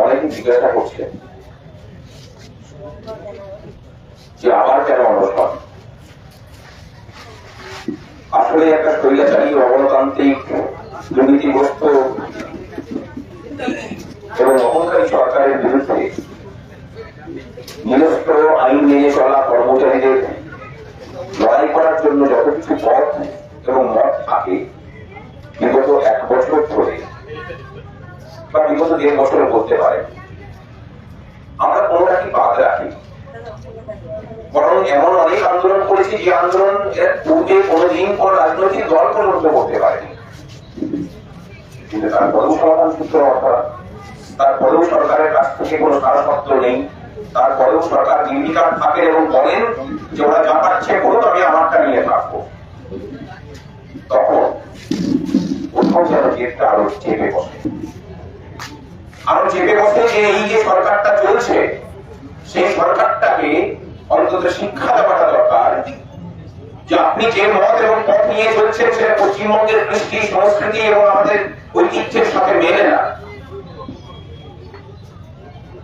অনেকে জিজ্ঞাসা করছে। যে আবার কেন অনশন আসলে একটা স্বৈরাচারী অগণতান্ত্রিক দুর্নীতিগ্রস্ত এবং অহংকারী সরকারের বিরুদ্ধে নিরস্ত্র আইন মেনে চলা কর্মচারীদের লড়াই করার জন্য যত কিছু পথ এবং মত থাকে, বিগত এক বছর ধরে বা বিগত দেড় বছর করতে পারে আমরা কোনোটাকে বাদ রাখি? বরং এমন অনেক আন্দোলন করেছি যে আন্দোলন পূর্বে কোনোদিন কোন রাজনৈতিক দল পর্যন্ত করতে পারেনি। কিন্তু তারপরেও সমাধান সূত্র অর্থাৎ তারপরেও সরকারের কাছ থেকে কোনো কারণপত্র নেই। তারপরেও সরকার নির্বিকার থাকেন এবং বলেন যে ওরা যা পাচ্ছে করুন আমি আমারটা নিয়ে থাকব। তখন কোথাও যেন জেদটা আরও চেপে বসে। আরও চেপে বসে যে এই যে সরকারটা চলছে, সেই সরকারটাকে অন্তত শিক্ষা দেওয়াটা দরকার যে আপনি যে মত এবং পথ নিয়ে চলছেন সেটা পশ্চিমবঙ্গের কৃষ্টি, সংস্কৃতি এবং আমাদের ঐতিহ্যের সাথে মেলে না।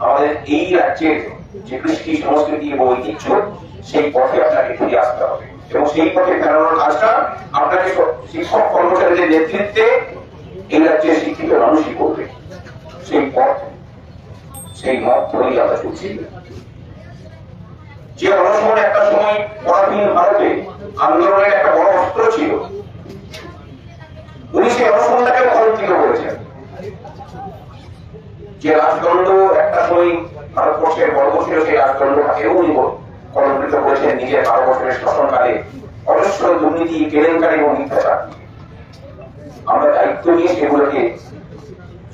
আমাদের এই রাজ্যের যে কৃষ্টি, সংস্কৃতি এবং ঐতিহ্য, সেই পথে আপনাকে ফিরে আসতে হবে এবং সেই পথে ফেরানোর কাজটা আপনাকে শিক্ষক কর্মচারীদের নেতৃত্বে এই রাজ্যের শিক্ষিত মানুষই করবে। পথ সেই মত ধরেই আমরা চলছি যে অনশন একটা সময় পরাধীন ভারতে আন্দোলনের একটা বড় অস্ত্র ছিল। উনি সেই অনশনটাকে অবলম্বিত করেছেন যে রাজদণ্ড একটা সময় ভারতবর্ষের গর্ব ছিল, সেই রাজদণ্ডটাকেও উনি কলঙ্কিত করেছেন নিজের বারো বছরের শাসনকালে। অজস্র দুর্নীতি, কেলেঙ্কারি এবং মিথ্যাচার। আমরা দায়িত্ব নিয়ে সেগুলোকে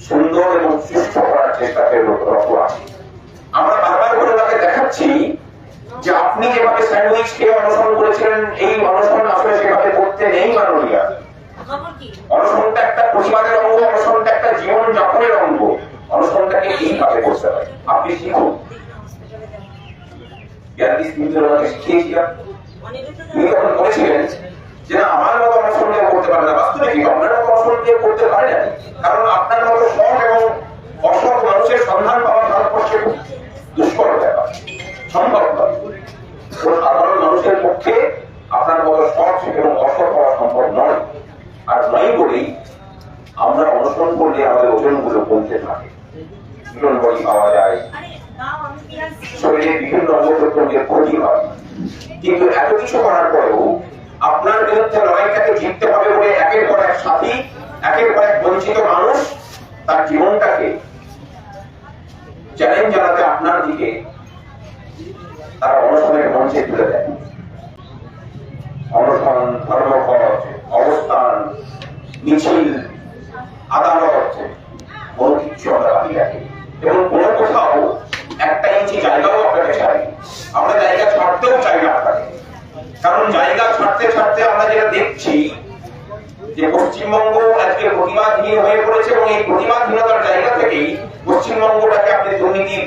সুন্দর এবং সুস্থ করার চেষ্টাতে রত আছি আমরা বারবার করে ওনাকে দেখাচ্ছি যে আপনি যেভাবে স্যান্ডউইচ খেয়ে অনশন করেছিলেন এই অনশন আসলে সেভাবে করতে নেই মাননীয়া। অনশনটা একটা প্রতিবাদের অঙ্গ অনশনটা একটা জীবন যাপনের অঙ্গ। অনশনটাকে এইভাবে করতে হয়। আপনি শিখুন। জ্ঞানী শিখিয়েছিলাম তিনি তখন বলেছিলেন যে আমার মতো অনশন কেউ করতে পারে না। বাস্তবে কি আপনার মতো করতে পারে না? কারণ আপনার মতো সৎ এবং অসৎ মানুষের সন্ধান পাওয়া ভারতবর্ষে সম্ভব সাধারণ মানুষের পক্ষে আপনার মতো সৎ এবং অসৎ নয়। আর নয় বলেই আমরা অনুসরণ করলে আমাদের ওজনগুলো কমতে থাকে। পাওয়া যায়। শরীরে বিভিন্ন অঙ্গ প্রত্যঙ্গের কিন্তু এত কিছু করার পরেও জিততে হবে বলে একের পর এক সাথী, একের পর এক বঞ্চিত মানুষ তার জীবনটাকে চ্যালেঞ্জ জানাতে আপনার দিকে তারা অনশনের মঞ্চে তুলে দেয়। অনশন অবস্থান, মিছিল আদালত কোনো কিছু আমরা বাকি রাখি এবং কোনো কোথাও একটা ইঞ্চি জায়গাও আপনাকে ছাড়ি আমরা জায়গা ছাড়তেও চাই না আপনাকে কারণ জায়গা ছাড়তে ছাড়তে আমরা যেটা দেখছি যে পশ্চিমবঙ্গ আজকে প্রতিবাদহীন হয়ে পড়েছে এবং এই প্রতিবাদহীনতার জায়গা থেকেই পশ্চিমবঙ্গটাকে আপনি দুর্নীতির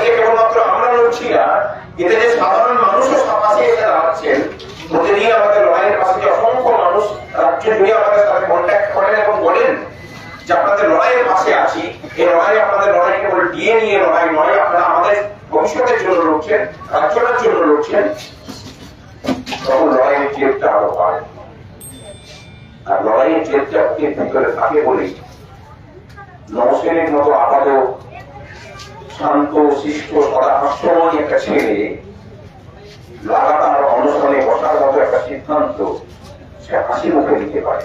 সেই আমরা না, এতে যে সাধারণ পাশে অসংখ্য মানুষ রাজ্য আমাদের সাথে কন্ট্যাক্ট করেন এবং বলেন যে আপনাদের লড়াইয়ের পাশে আছি, এই লড়াই আপনাদের লড়াই কেবল ডিএ নিয়ে লড়াই নয়, আপনারা আমাদের ভবিষ্যতের জন্য লড়ছেন রাজ্যটার জন্য লড়ছেন। তখন লড়াইয়ের জেদটা আরও বাড়ে। আর লড়াইয়ের জেদটা ভিতরে থাকে বলেই নমসেনের মতো আপাত, শান্ত, শিষ্ট, সদা হাস্যময় একটা ছেলে লাগাতার অনশনে বসার মতো একটা সিদ্ধান্ত সে হাসি মুখে নিতে পারে।